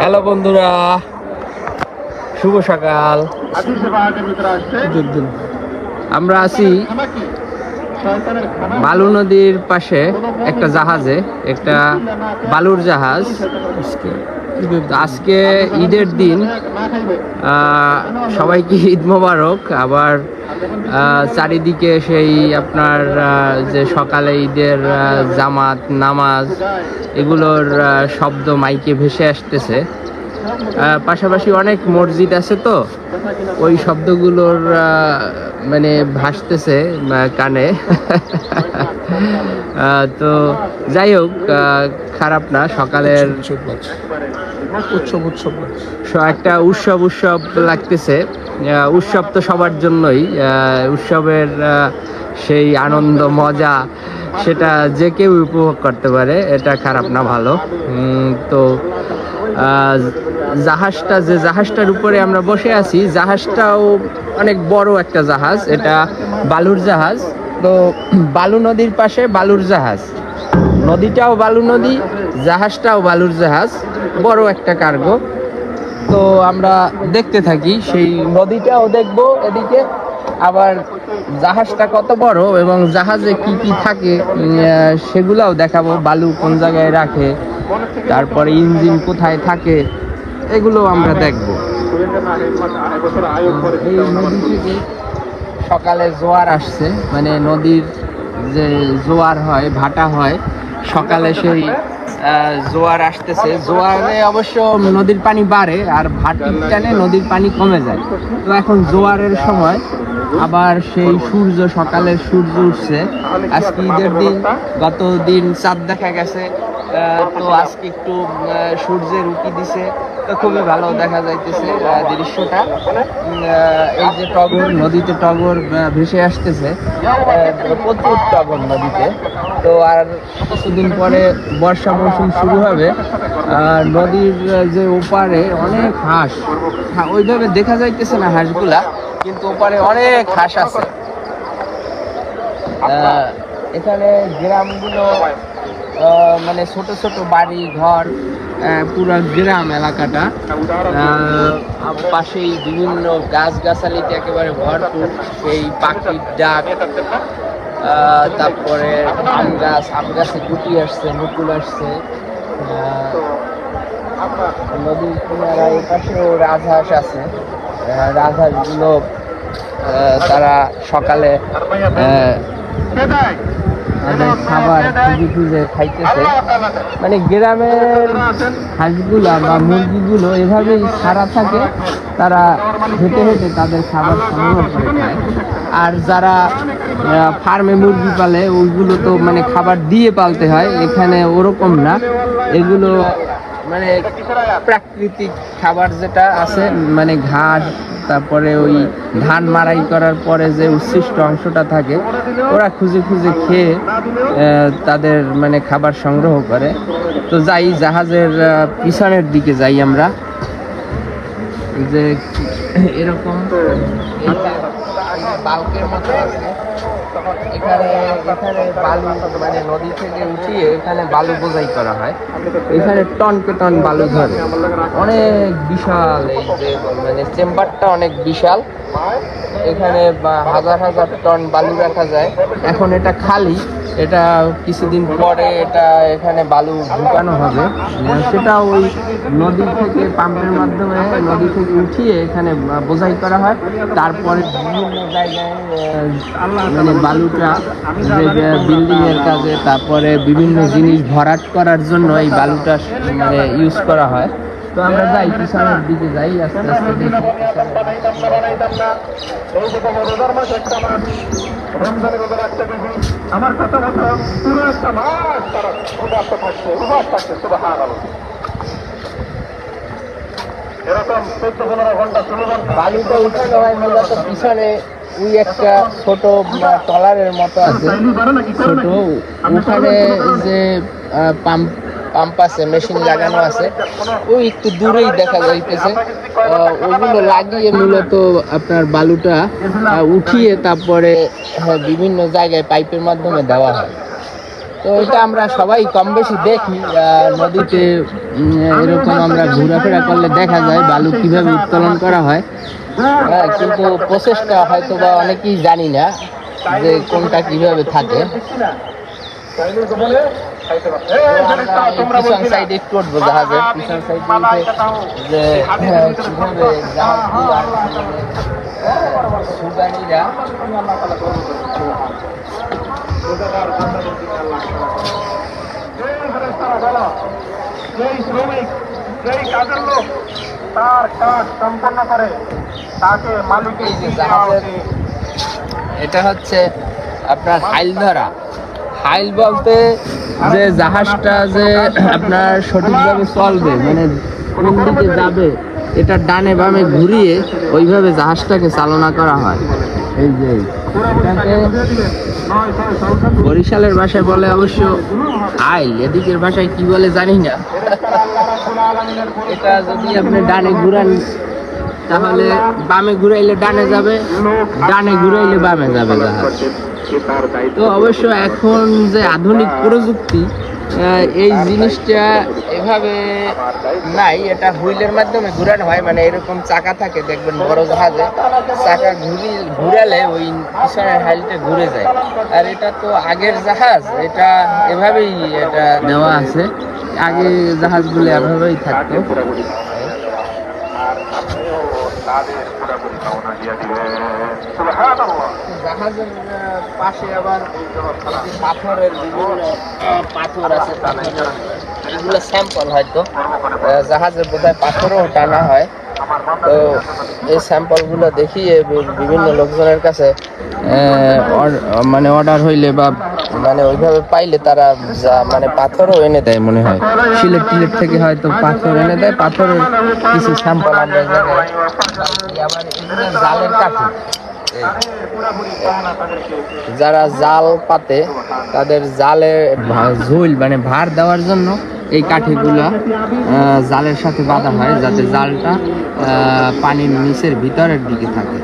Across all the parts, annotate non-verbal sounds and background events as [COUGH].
Hello বন্ধুরা শুভ সকাল। আমরা আছি বালু নদীর পাশে একটা জাহাজে একটা বালুর জাহাজ। আজকে ঈদের দিন সবাইকে ঈদ মোবারক। আবার চারিদিকে সেই আপনার যে সকালে ঈদের জামাত, নামাজ, এগুলোর শব্দ মাইকে ভেসে আসতেছে। পাশাপাশি অনেক মসজিদ আছে তো ওই শব্দগুলোর মানে ভাসতেছে কানে। [LAUGHS] তো যাই হোক খারাপ না সকালের উৎসব উৎসব একটা উৎসব উৎসব লাগতেছে। উৎসব তো সবার জন্যই উৎসবের সেই আনন্দ মজা সেটা যে কেউ উপভোগ করতে পারে এটা খারাপ না ভালো। তো জাহাজটা, যে জাহাজটার উপরে আমরা বসে আছি, জাহাজটাও অনেক বড় একটা জাহাজ। এটা বালুর জাহাজ। তো বালু নদীর পাশে বালুর জাহাজ। নদীটাও বালু নদী, জাহাজটাও বালুর জাহাজ। বড় একটা কার্গো। তো আমরা দেখতে থাকি, সেই নদীটাও দেখব এদিকে। আবার জাহাজটা কত বড় এবং জাহাজে কি কি থাকে সেগুলাও দেখাবো। বালু কোন জায়গায় রাখে তারপরে ইঞ্জিন কোথায় থাকে, এগুলো আমরা দেখব। সকালে জোয়ার আসছে মানে নদীর যে জোয়ার হয়, ভাটা হয়, সকালে সেই জোয়ার আসতেছে। জোয়ারে অবশ্য নদীর পানি বাড়ে, আর ভাটির টানে নদীর পানি কমে যায়। তো এখন জোয়ারের সময়, আবার সেই সূর্য, সকালের সূর্য উঠছে। আজকে ঈদের দিন, গত দিন চাঁদ দেখা গেছে। তো আজকে একটু সূর্যের উকি দিছে। তো খুবই ভালো দেখা যাইতেছে দৃশ্যটা। এই যে টগর নদীতে টগর ভেসে আসতেছে প্রচুর টগর নদীতে। তো আর কিছুদিন পরে বর্ষা মৌসুম শুরু হবে নদীর যে ওপারে অনেক হাঁস। হ্যাঁ, ওইভাবে দেখা যাইতেছে না হাঁসগুলা কিন্তু ওপারে অনেক হাঁস আছে। এখানে গ্রামগুলো মানে ছোট ছোট বাড়ি, ঘর পুরো গ্রাম এলাকাটা। পাশেই বিভিন্ন গাছ গাছালিতে একেবারে ভরপুর সেই পাখির ডাক। তারপরে আম গাছ, আম গাছে গুটি আসছে, মুকুল আসছে। নদীর কিনারায় পাশেও রাজহাঁস আছে। রাজহাঁসগুলো তারা সকালে তাদের খাবার খুঁজে খুঁজে খাইতেছে। মানে গ্রামের হাঁসগুলা বা মুরগিগুলো এভাবেই সারা থাকে, তারা হেঁটে হেঁটে তাদের খাবার সংগ্রহ করে খায়। আর যারা ফার্মে মুরগি পালে, ওইগুলো তো মানে খাবার দিয়ে পালতে হয়, এখানে ওরকম না। এগুলো মানে প্রাকৃতিক খাবার যেটা আছে মানে ঘাস, তারপরে ওই ধান মারাই করার পরে যে উচ্ছিষ্ট অংশটা থাকে, ওরা খুঁজে খুঁজে খেয়ে তাদের মানে খাবার সংগ্রহ করে। তো যাই, জাহাজের পিছনের দিকে যাই আমরা। যে এরকম এখানে এখানে বালু মানে নদী থেকে উঠিয়ে এখানে বালু বোঝাই করা হয়। এখানে টন কে টন বালু ধরে। অনেক বিশাল মানে চেম্বারটা অনেক বিশাল। এখানে হাজার হাজার টন বালু রাখা যায়। এখন এটা খালি, এটা কিছুদিন পরে এটা এখানে বালু ঢুকানো হবে। সেটা ওই নদী থেকে পাম্পের মাধ্যমে নদী থেকে উঠিয়ে এখানে বোঝাই করা হয়। তারপরে বিভিন্ন জায়গায় মানে বালুটা যে বিল্ডিং এর কাজে, তারপরে বিভিন্ন জিনিস ভরাট করার জন্য এই বালুটা মানে ইউজ করা হয়। তো আমরা যাই পিছনের দিকে যাই আস্তে আস্তে দেখি। আমার কথা মতো পুরো একটা মাস তারা থাকছে থাকছে শুধু হার এরকম চোদ্দ পনেরো ঘণ্টা ষোলো ঘণ্টা বালুটা উঠানো হয় মূলত পিছনে ওই একটা ছোট মতো আছে। ছোট ওখানে যে পাম্প পাম্প আছে মেশিন লাগানো আছে। ওই একটু দূরেই দেখা যাইতেছে। ওগুলো লাগিয়ে মূলত আপনার বালুটা উঠিয়ে তারপরে হ্যাঁ, বিভিন্ন জায়গায় পাইপের মাধ্যমে দেওয়া হয়। তো এটা আমরা সবাই কম বেশি দেখি নদীতে এরকম আমরা ঘোরাফেরা করলে দেখা যায় বালু কীভাবে উত্তোলন করা হয়। হ্যাঁ, কিন্তু প্রসেসটা হয়তো বা অনেকেই জানি না যে কোনটা কীভাবে থাকে। চাইনিজ বলে খাইতে পারবে এই ফেরেশতা, তোমরা পিছন সাইডে একটু উঠবো জাহাজের পিছন সাইডে যে হ্যাঁ, কীভাবে জাহাজগুলো আসলে, যেই ফেরেশতারা বলো, যেই শ্রমিক যেই কাজের লোক তার কাজ সম্পন্ন করে তাকে মালিকের? এটা হচ্ছে আপনার হাইল ধরা হাইল বলতে যে জাহাজটা যে আপনার সঠিকভাবে চলবে মানে কোন দিকে যাবে, এটা ডানে বামে ঘুরিয়ে ওইভাবে জাহাজটাকে চালনা করা হয়। এই যে বরিশালের ভাষায় বলে অবশ্য আইল, এদিকের ভাষায় কি বলে জানি না। এটা যদি আপনি ডানে ঘুরান, তাহলে বামে ঘুরাইলে ডানে যাবে, ডানে ঘুরাইলে বামে যাবে জাহাজ। তো অবশ্য এখন যে আধুনিক প্রযুক্তি এই জিনিসটা এভাবে নাই, এটা হুইলের মাধ্যমে ঘুরানো হয় মানে এরকম চাকা থাকে, দেখবেন বড় জাহাজে, চাকা ঘুরি ঘুরালে ওই পিছনের হাইলটা ঘুরে যায়। আর এটা তো আগের জাহাজ, এটা এভাবেই এটা দেওয়া আছে, আগে জাহাজগুলো এভাবেই থাকতো। আর তাদের দিয়ে দিবেন জাহাজের পাশে আবার পাথরের বিভিন্ন পাথর আছে এগুলো স্যাম্পল হয়তো জাহাজের বোধহয় পাথরও টানা হয় তো এই স্যাম্পলগুলো দেখিয়ে বি- বিভিন্ন লোকজনের কাছে মানে অর্ডার হইলে বা মানে ওইভাবে পাইলে তারা যা- মানে পাথরও এনে দেয়, মনে হয়। সিলেট টিলেট থেকে হয়তো পাথর এনে দেয়, পাথরের কিছু স্যাম্পল আমরা আবার জালের কাঠি যারা জাল পাতে, তাদের জালে ঝুল মানে ভার দেওয়ার জন্য এই কাঠিগুলা জালের সাথে বাঁধা হয়, যাতে জালটা পানির নিচের ভিতরের দিকে থাকে।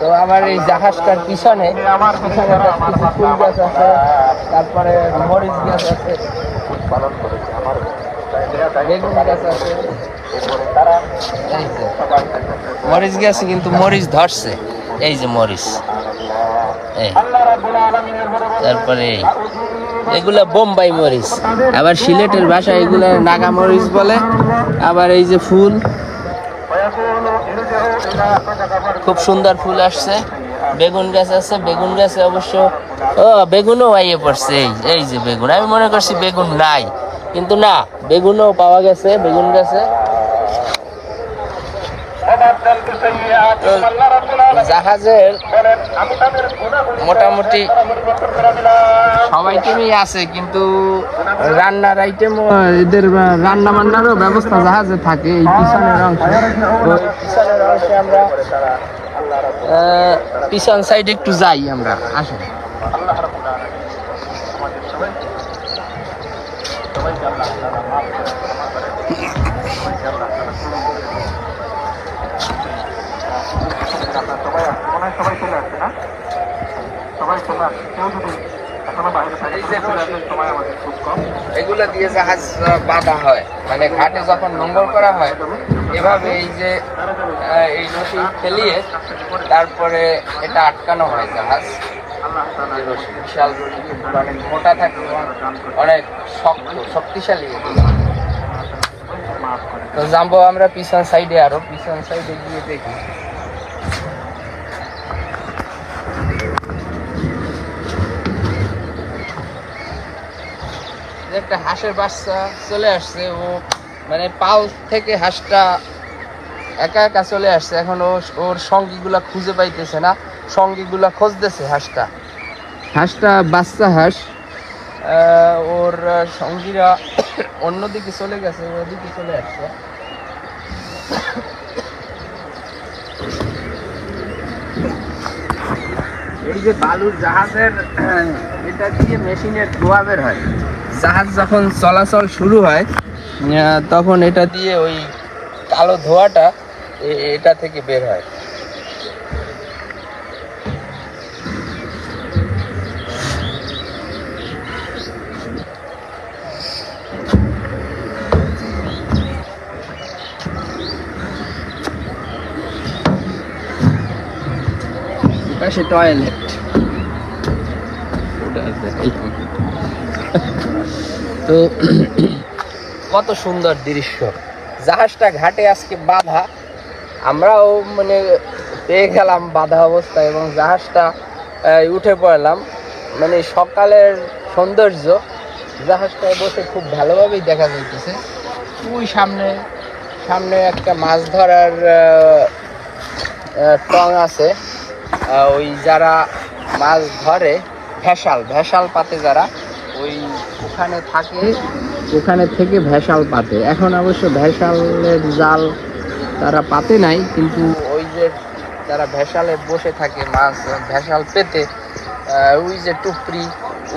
তো আমার এই জাহাজটার পিছনে গাছ আছে, তারপরে মরিচ বেগুন গাছ আছে মরিস গেছে কিন্তু মরিস ধরছে। এই যে মরিস তারপরে এগুলা বোম্বাই মরিস আবার সিলেটের ভাষায় এগুলা নাগা মরিস বলে। আবার এই যে ফুল। খুব সুন্দর ফুল আসছে। বেগুন গাছ আছে। বেগুন গাছে অবশ্য ও, বেগুনও আইয়ে পড়ছে। এই এই যে বেগুন। আমি মনে করছি বেগুন নাই। কিন্তু না, বেগুনও পাওয়া গেছে। বেগুন গাছে। জাহাজের মোটামুটি সবাই দিলাম আছে, কিন্তু রান্নার আইটেম এদের রান্না বান্নারও ব্যবস্থা জাহাজে থাকে এই পিছনের অংশে। আমরা পিছন সাইডে একটু যাই আমরা, আসেন। সবাই কেউ যদি এখনও বাইরে থাকে। এই যে চলে আসার সময় আমাদের খুব কম। এগুলো দিয়ে জাহাজ বাঁধা হয়। মানে ঘাটে যখন নোঙ্গর করা হয় এভাবে এই যে এই রশি ফেলিয়ে তারপরে এটা আটকানো হয় জাহাজ। বিশাল রশি অনেক মোটা থাকে অনেক শক্ত শক্তিশালী তো যাব আমরা পিছন সাইডে আরও পিছন সাইডে গিয়ে দেখি। একটা হাঁসের বাচ্চা চলে আসছে, ও মানে পাল থেকে হাঁসটা একা একা চলে আসছে। এখন ও ওর সঙ্গীগুলা খুঁজে পাইতেছে না, সঙ্গীগুলা খুঁজতেছে হাঁসটা। হাঁসটা বাচ্চা হাঁস। ওর সঙ্গীরা অন্যদিকে চলে গেছে, ওদিকে চলে আসছে। এই যে বালুর জাহাজের, এটা দিয়ে মেশিনের ধোয়া বের হয়। জাহাজ যখন চলাচল শুরু হয় তখন এটা দিয়ে ওই কালো ধোয়াটা এটা থেকে বের হয়। পাশে টয়লেট তো কত সুন্দর দৃশ্য। জাহাজটা ঘাটে আজকে বাধা। আমরাও মানে পেয়ে গেলাম বাধা অবস্থা এবং জাহাজটা উঠে পড়লাম। মানে সকালের সৌন্দর্য, জাহাজটায় বসে খুব ভালোভাবেই দেখা যাইতেছে। ওই সামনে সামনে একটা মাছ ধরার টং আছে। ওই যারা মাছ ধরে ভেসাল ভেসাল পাতে যারা, ওই ওখানে থাকে, ওখানে থেকে ভেসাল পাতে। এখন অবশ্য ভেসালের জাল তারা পাতে নাই, কিন্তু ওই যে যারা ভেসালে বসে থাকে মাছ, ভেসাল পেতে ওই যে টুপরি,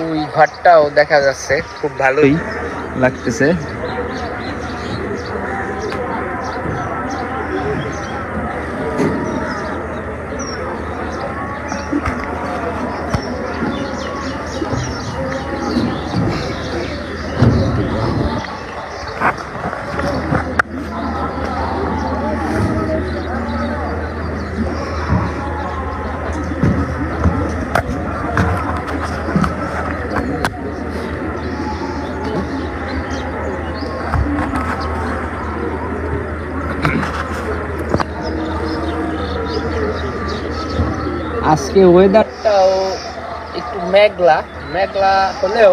ওই ঘরটাও দেখা যাচ্ছে। খুব ভালোই লাগতেছে। আজকে ওয়েদারটাও একটু মেঘলা। মেঘলা হলেও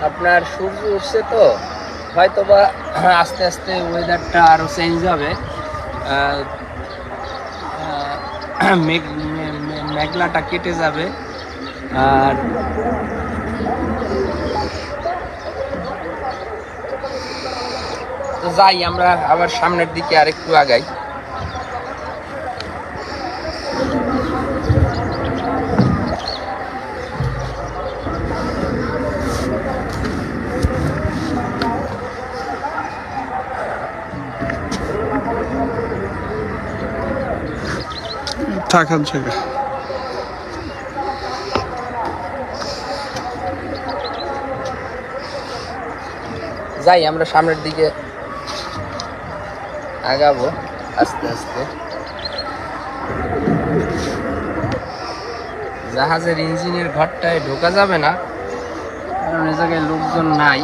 আপনার সূর্য উঠছে তো হয়তো বা আস্তে আস্তে ওয়েদারটা আরও চেঞ্জ হবে। [CLEARS THROAT] মেঘ মেঘলাটা কেটে যাবে। আর যাই, আমরা আবার সামনের দিকে আরেকটু আগাই। থাকার জায়গা যাই, আমরা সামনের দিকে আগাবো আস্তে আস্তে। জাহাজের ইঞ্জিনের ঘরটায় ঢোকা যাবে না, কারণ এ জায়গায় লোকজন নাই।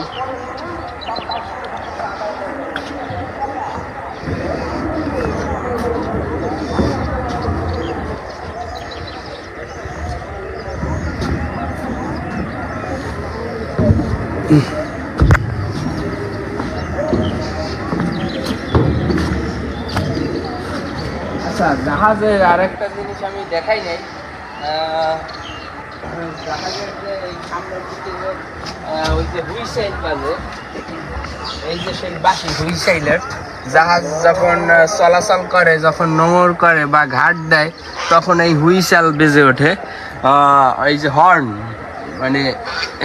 জাহাজের আরেকটা জিনিস আমি দেখাই নাই। জাহাজের যে এই সামনের ওই যে হুইসাইল বাজে, এই যে সেই বাসি হুইসাইলের জাহাজ যখন চলাচল করে, যখন নোঙর করে বা ঘাট দেয়, তখন এই হুইসাল বেজে ওঠে। এই যে হর্ন মানে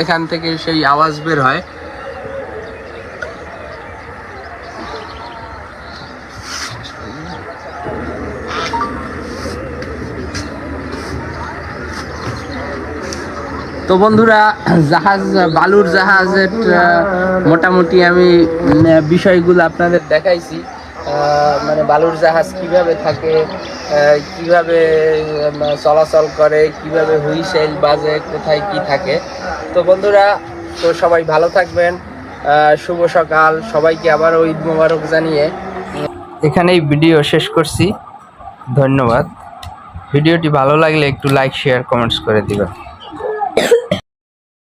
এখান থেকে সেই আওয়াজ বের হয়। তো বন্ধুরা, জাহাজ, বালুর জাহাজের মোটামুটি আমি বিষয়গুলো আপনাদের দেখাইছি। মানে বালুর জাহাজ কীভাবে থাকে কীভাবে চলাচল করে, কীভাবে হুইসেল বাজে, কোথায় কি থাকে। তো বন্ধুরা, তো সবাই ভালো থাকবেন। শুভ সকাল। সবাইকে আবার ঈদ মোবারক জানিয়ে। এখানেই ভিডিও শেষ করছি। ধন্যবাদ। ভিডিওটি ভালো লাগলে একটু লাইক শেয়ার কমেন্টস করে দিবেন।